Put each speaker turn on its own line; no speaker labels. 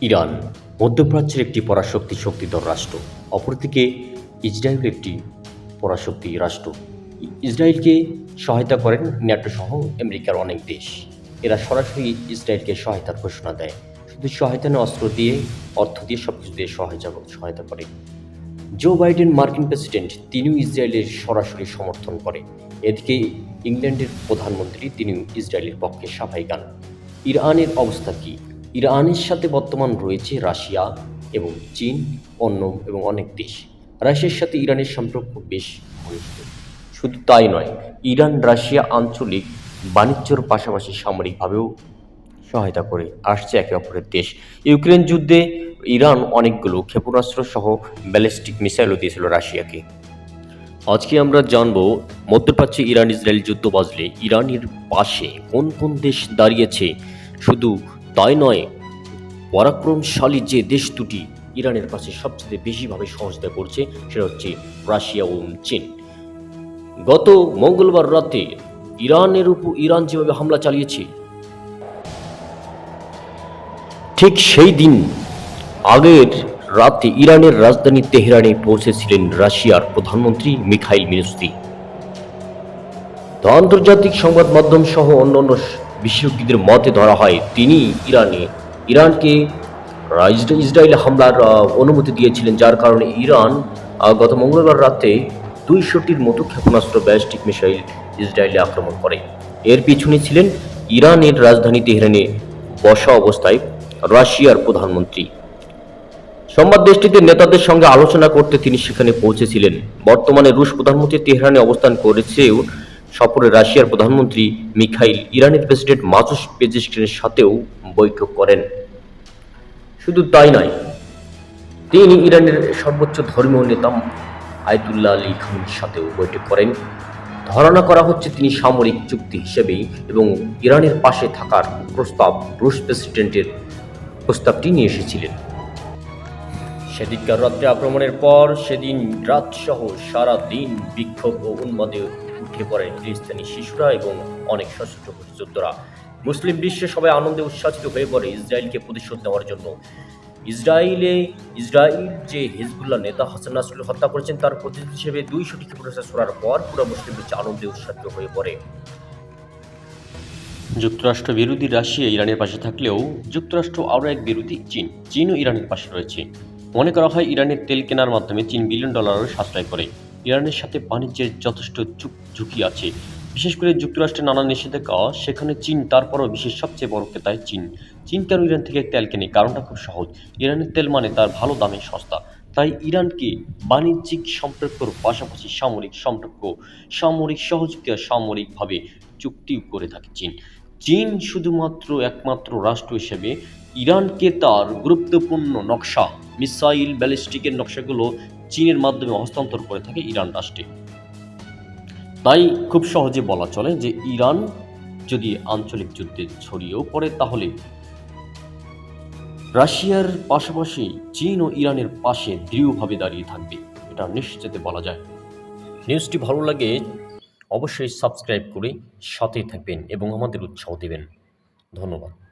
Iran, মধ্যপ্রাচ্যের একটি পরাশক্তি শক্তিধর রাষ্ট্র, অপরদিকে ইসরায়েল একটি পরাশক্তি রাষ্ট্র। ইসরায়েলকে সহায়তা করেন ন্যাটো সহ আমেরিকার অনেক দেশ। এরা সরাসরি ইসরায়েলকে সহায়তার ঘোষণা দেয়। শুধু সহায়তা নয়, অস্ত্র দিয়ে, অর্থ দিয়ে সব কিছু দিয়ে সহায়তা সহায়তা করে। জো বাইডেন, মার্কিন প্রেসিডেন্ট, তিনিও ইসরায়েলের সরাসরি সমর্থন করে। এদিকে ইংল্যান্ডের প্রধানমন্ত্রী তিনি ইসরায়েলের পক্ষে সাফাই গান ইরানের অবস্থা কি? ইরানের সাথে বর্তমান রয়েছে রাশিয়া এবং চীন, অন্য এবং অনেক দেশ। রাশিয়ার সাথে ইরানের সম্পর্ক বেশ ঘনিষ্ঠ। শুধু তাই নয় ইরান রাশিয়া আঞ্চলিক বাণিজ্যর পাশাপাশি সামরিকভাবেও সহায়তা করে আসছে একে অপরের দেশ। ইউক্রেন যুদ্ধে ইরান অনেকগুলো ক্ষেপণাস্ত্র সহ ব্যালিস্টিক মিসাইলও দিয়েছিল রাশিয়াকে। আজকে আমরা জানব, মধ্যপ্রাচ্যে ইরান ইসরায়েল যুদ্ধ বাজলে ইরানের পাশে কোন কোন দেশ দাঁড়িয়েছে? শুধু তাই নয় পরাক্রমশালী যে দেশ দুটি ইরানের কাছে সবচেয়ে বেশিভাবে সহযোগিতা করছে, সেটা হচ্ছে রাশিয়া ও চীন। গত মঙ্গলবার রাতে ইরানের উপর ইরান যেভাবে হামলা চালিয়েছে, ঠিক সেই দিন আগের রাতে ইরানের রাজধানী তেহরানে পৌঁছেছিলেন রাশিয়ার প্রধানমন্ত্রী মিখাইল মিনুস্তি আন্তর্জাতিক সংবাদ মাধ্যম সহ অন্যান্য বিশেষজ্ঞদের মতে ধরা হয়, তিনি ইরানে ইরানকে ইসরায়েলে হামলার অনুমতি দিয়েছিলেন, যার কারণে ইরান গত মঙ্গলবার রাতে দুইশোটির মতো ক্ষেপণাস্ত্র, ব্যালিস্টিক মিসাইল ইসরায়েলে আক্রমণ করে। এর পিছনে ছিলেন ইরানের রাজধানী তেহরানে বসা অবস্থায় রাশিয়ার প্রধানমন্ত্রী। সংবাদ দেশটিতে নেতাদের সঙ্গে আলোচনা করতে তিনি সেখানে পৌঁছেছিলেন। বর্তমানে রুশ প্রধানমন্ত্রী তেহরানে অবস্থান করেছেও সফরে রাশিয়ার প্রধানমন্ত্রী মিখাইল ইরানের প্রেসিডেন্ট মাজুস পেজিস্কিনের সাথেও বৈঠক করেন। শুধু তাই নয়, তিনি ইরানের সর্বোচ্চ ধর্মীয় নেতা আয়তুল্লাহ আলী খানের সাথেও বৈঠক করেন। ধারণা করা হচ্ছে তিনি সামরিক চুক্তি হিসেবেই এবং ইরানের পাশে থাকার প্রস্তাব রুশ প্রেসিডেন্টের প্রস্তাবটি নিয়ে এসেছিলেন। সেদিনকার রাত্রে আক্রমণের পর সেদিন রাত সহ সারা দিন বিক্ষোভ ও উন্মাদে উঠে পড়ে ফিলিস্তিনি শিশুরা এবং অনেক সশস্ত্র যোদ্ধারা মুসলিম বিশ্বে সবাই আনন্দে উচ্ছ্বাসিত হয়ে পড়ে ইসরায়েলকে প্রতিশোধ নেওয়ার জন্য। ইসরায়েলে, ইসরায়েল যে হিজবুল্লাহ নেতা হাসান নাসরুল হত্যা করেছেন, তার প্রতিশোধ হিসেবে দুইশোটি ক্ষেপণাস্ত্র ছোড়ার পর পুরো মুসলিম বিশ্ব আনন্দে উৎসাহিত হয়ে পড়ে। যুক্তরাষ্ট্র বিরোধী রাশিয়া ইরানের পাশে থাকলেও যুক্তরাষ্ট্র আরও এক বিরোধী চীন। চীনও ইরানের পাশে রয়েছে। মনে করা হয়, ইরানের তেল কেনার মাধ্যমে চীন বিলিয়ন ডলারের সাশ্রয় করে। ইরানের সাথে বাণিজ্যের যথেষ্ট ঝুঁক- আছে। বিশেষ করে যুক্তরাষ্ট্রের নানা নিষেধাজ্ঞা, সেখানে চীন, তারপরও বিশ্বের সবচেয়ে বড় ক্রেতায় চীন। চীন কেন ইরান থেকে তেল কেনে? কারণটা খুব সহজ। ইরানের তেল মানে তার ভালো দামে সস্তা। তাই ইরানকে বাণিজ্যিক সম্পর্কর পাশাপাশি সামরিক সম্পর্ক, সামরিক সহযোগিতা সামরিকভাবে চুক্তিও করে থাকে চীন। চীন শুধুমাত্র একমাত্র রাষ্ট্র হিসেবে ইরানকে তার গুরুত্বপূর্ণ নকশা, মিসাইল, ব্যালিস্টিকের নকশাগুলো চীনের মাধ্যমে হস্তান্তর করে থাকে ইরান রাষ্ট্রে। তাই খুব সহজে বলা চলে যে ইরান যদি আঞ্চলিক যুদ্ধে ছড়িয়েও পড়ে, তাহলে রাশিয়ার পাশাপাশি চীন ও ইরানের পাশে দৃঢ়ভাবে দাঁড়িয়ে থাকবে, এটা নিশ্চিত বলা যায়। নিউজটি ভালো লাগে অবশ্যই সাবস্ক্রাইব করে সাথে থাকবেন এবং আমাদের উৎসাহ দেবেন। ধন্যবাদ।